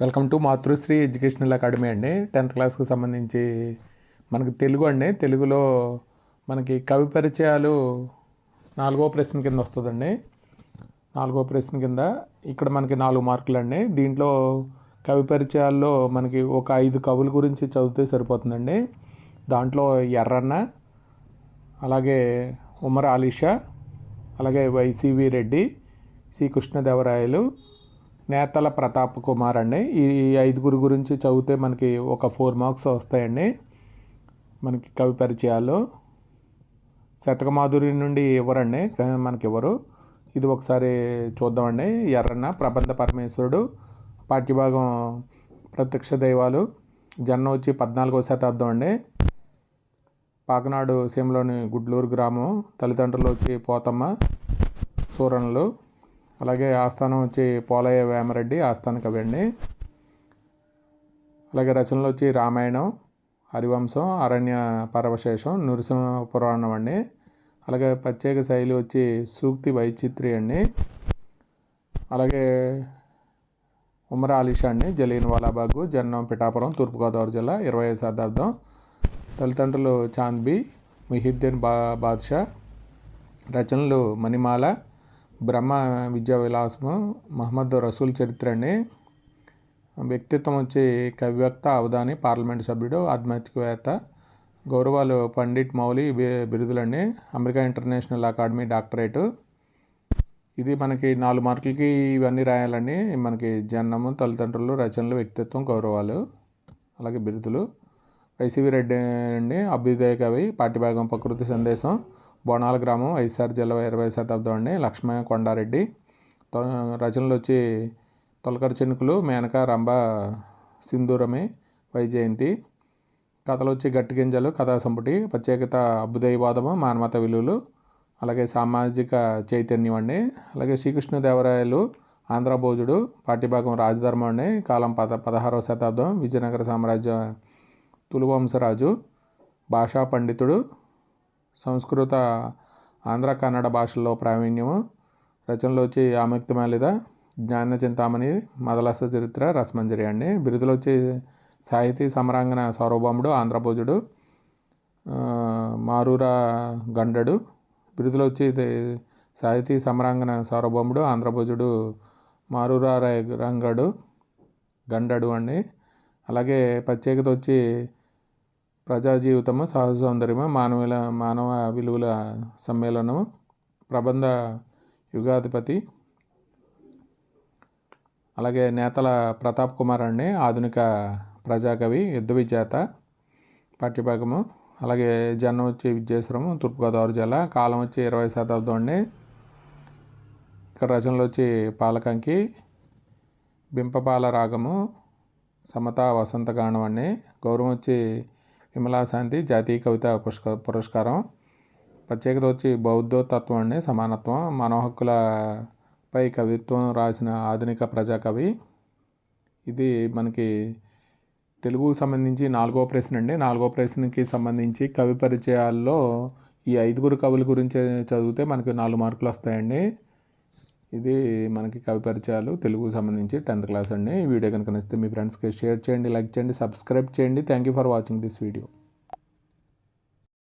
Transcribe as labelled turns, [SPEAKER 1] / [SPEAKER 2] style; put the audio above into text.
[SPEAKER 1] Welcome to Matrusri educational academy అండి. Tenth క్లాస్కి సంబంధించి మనకి తెలుగు అండి. తెలుగులో మనకి కవి పరిచయాలు నాలుగో ప్రశ్న కింద వస్తుందండి. నాలుగో ప్రశ్న కింద ఇక్కడ మనకి నాలుగు మార్కులు అండి. దీంట్లో కవి పరిచయాల్లో మనకి ఒక ఐదు కవుల గురించి చదివితే సరిపోతుందండి. దాంట్లో ఎర్రన్న అలాగే ఉమర్ ఆలీషా అలాగే వైసీవి రెడ్డి సి కృష్ణదేవరాయలు నేతల ప్రతాప్ కుమార్ అండి. ఈ ఐదుగురు గురించి చదివితే మనకి ఒక ఫోర్ మార్క్స్ వస్తాయండి. మనకి కవి పరిచయాలు. శతకమాధురి నుండి ఇవ్వరండి కా- మనకి ఇవ్వరు ఇది ఒకసారి చూద్దామండి. ఎర్రన్న ప్రబంధ పరమేశ్వరుడు పాఠ్యభాగం ప్రత్యక్ష దైవాలు జన్మ వచ్చి పద్నాలుగో శతాబ్దం అండి. పాకనాడు సీమలోని గుడ్లూరు గ్రామం తల్లిదండ్రులు వచ్చి పోతమ్మ సూరణలు అలాగే ఆస్థానం వచ్చి పోలయ్య వేమరెడ్డి ఆస్థాన కవి అండి అలాగే రచనలు వచ్చి రామాయణం హరివంశం అరణ్య పరవశేషం నృసింహ పురాణం అండి. అలాగే ప్రత్యేక శైలి వచ్చి సూక్తి వైచిత్రి అండి. అలాగే ఉమర ఆలిషా అండి జలీన్ వాలాబాగు జన్నం పిఠాపురం తూర్పుగోదావరి జిల్లా ఇరవై శతాబ్దం. తల్లిదండ్రులు చాంద్బీ ముహిద్దీన్ బా బాద్షా. రచనలు మణిమాల బ్రహ్మ విద్యా విలాసము మహమ్మద్ రసూల్ చరిత్ర అండి. వ్యక్తిత్వం వచ్చి కవివక్త అవధాని పార్లమెంట్ సభ్యుడు ఆధ్యాత్మికవేత్త గౌరవాలు Pandit Mouli బిరుదులండి. America international academy doctorate. ఇది మనకి నాలుగు మార్కులకి ఇవన్నీ రాయాలండి. మనకి జన్మము తల్లిదండ్రులు రచనలు వ్యక్తిత్వం గౌరవాలు అలాగే బిరుదులు. వైసీవి రెడ్డి అండి అభ్యుదయ కవి పాఠ్యభాగం ప్రకృతి సందేశం. బోనాల గ్రామం వైఎస్ఆర్ జిల్లా ఇరవై శతాబ్దం అండి. లక్ష్మయ్య కొండారెడ్డి. రచనలు వచ్చి తొలకరి చినుకులు మేనక రంభ సింధూరమే వైజయంతి. కథలు వచ్చి గట్టి గింజలు కథా సంపుటి ప్రత్యేకత అభ్యుదయవాదము మానవత విలువలు అలాగే సామాజిక చైతన్యం అండి. అలాగే శ్రీకృష్ణదేవరాయలు ఆంధ్ర భోజుడు పాఠ్యభాగం రాజధర్మం అండి. కాలం పద పదహారవ శతాబ్దం విజయనగర సామ్రాజ్య తులువంశరాజు భాషా పండితుడు సంస్కృత ఆంధ్ర కన్నడ భాషల్లో ప్రావీణ్యము. రచనలు వచ్చి ఆముక్తమాలిద జ్ఞాన చింతామణి మదలస చరిత్ర రసమంజరి అండి. బిరుదులు వచ్చి సాహితీ సమరాంగణ సార్వభౌముడు ఆంధ్రభోజుడు మారూర మారూరా గండడు. బిరుదులు వచ్చి సాహితీ సమరాంగణ సార్వభౌముడు ఆంధ్రభోజుడు మారూరా రంగడు గండడు అండి. అలాగే ప్రత్యేకత వచ్చి ప్రజా జీవితము సహజ సౌందర్యము మానవుల మానవ విలువల సమ్మేళనము ప్రబంధ యుగాధిపతి అలాగే నేతల ప్రతాప్ కుమార్ అండి ఆధునిక ప్రజాకవి యుద్ధ విజేత పాఠ్యభాగము అలాగే జన్మ వచ్చి విద్యేశ్వరము తూర్పుగోదావరి జిల్లా కాలం వచ్చి ఇరవై శతాబ్దం అండి ఇక్కడ రచనలు వచ్చి పాలకంకి బింపపాల రాగము సమత వసంతగానం అండి గౌరవం వచ్చి విమలా శాంతి జాతీయ కవిత పుష్క పురస్కారం. ప్రత్యేకత వచ్చి బౌద్ధతత్వం అండి సమానత్వం మానవ హక్కులపై కవిత్వం రాసిన ఆధునిక ప్రజాకవి. ఇది మనకి తెలుగుకు సంబంధించి నాలుగో ప్రశ్న అండి. నాలుగో ప్రశ్నకి సంబంధించి కవి పరిచయాల్లో ఈ ఐదుగురు కవుల గురించి చదివితే మనకి నాలుగు మార్కులు వస్తాయండి ఇది మనకి కవి పరిచయాలు తెలుగుకు సంబంధించి టెన్త్ క్లాస్ అండి. ఈ వీడియో కనుక నచ్చితే మీ ఫ్రెండ్స్కి షేర్ చేయండి లైక్ చేయండి సబ్స్క్రైబ్ చేయండి. Thank you for watching this video.